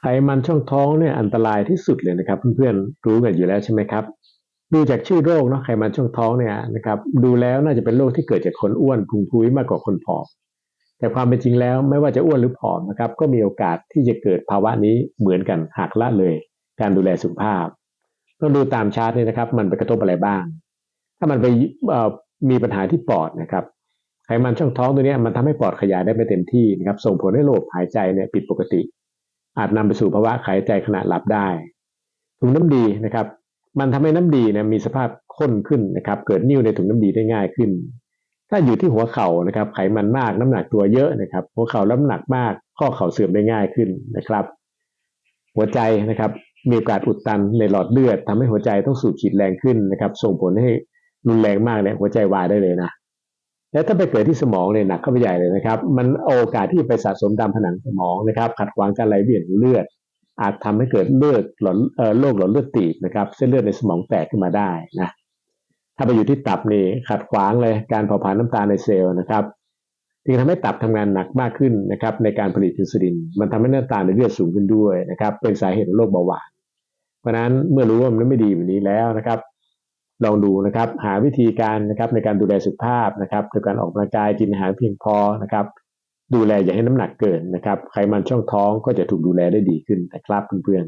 ไขมันช่องท้องเนี่ยอันตรายที่สุดเลยนะครับ เพื่อนๆรู้กันอยู่แล้วใช่ไหมครับ ดูจากชื่อโรคเนาะไขมันช่องท้องเนี่ยนะครับ ดูแล้วน่าจะเป็นโรคที่เกิดจากคนอ้วนพุงพุ้ยมากกว่าคนผอมแต่ความเป็นจริงแล้วไม่ว่าจะอ้วนหรือผอมนะครับ ก็มีโอกาสที่จะเกิดภาวะนี้เหมือนกันหากละเลย การดูแลสุขภาพต้องดูตามชาร์ตนี่นะครับ มันไปกระทบอะไรบ้าง ถ้ามันไปมีปัญหาที่ปอดนะครับไขมันช่องท้องตัวนี้มันทำให้ปอดขยายได้ไม่เต็มที่นะครับ ส่งผลให้ระบบหายใจเนี่ยผิดปกติ อาจนำไปสู่ภาวะหายใจขณะหลับได้ถุงน้ำดีนะครับ มันทำให้น้ำดีนี่ยมีสภาพข้นขึ้นนะครับ เกิดนิ่วในถุงน้ำดีได้ง่ายขึ้น ถ้าอยู่ที่หัวเข่านะครับ ไขมันมากน้ำหนักตัวเยอะนะครับ หัวเข่าน้ำหนักมาก ข้อเข่าเสื่อมได้ง่ายขึ้นนะครับ หัวใจนะครับมีโอกาสอุดตันในหลอดเลือดทำให้หัวใจต้องสูบฉีดแรงขึ้นนะครับ ส่งผลให้รุนแรงมากเนี่ยหัวใจวายได้เลยนะ แล้วถ้าไปเกิดที่สมองเนี่ยหนักเข้าไปใหญ่เลยนะครับ มันโอกาสที่ไปสะสมตามผนังสมองนะครับ ขัดขวางการไหลเวียนเลือด อาจทำให้เกิดเลือดหลอดเอ่อโรคหลอดเลือดตีบนะครับ เส้นเลือดในสมองแตกขึ้นมาได้นะถ้าไปอยู่ที่ตับนี่ขัดขวางเลยการเผาผลาญน้ำตาลในเซลล์นะครับจึงทำให้ตับทำงานหนักมากขึ้นนะครับ ในการผลิตอินซูลิน มันทำให้น้ำตาลในเลือดสูงขึ้นด้วยนะครับ เป็นสาเหตุของโรคเบาหวานเพราะฉะนั้นเมื่อรู้ว่ามันไม่ดีแบบนี้แล้วนะครับ ลองดูนะครับ หาวิธีการนะครับในการดูแลสุขภาพนะครับโดยการออกกำลังกายกินอาหารเพียงพอนะครับ ดูแลอย่าให้น้ำหนักเกินนะครับไขมันช่องท้องก็จะถูกดูแลได้ดีขึ้นนะครับเพื่อน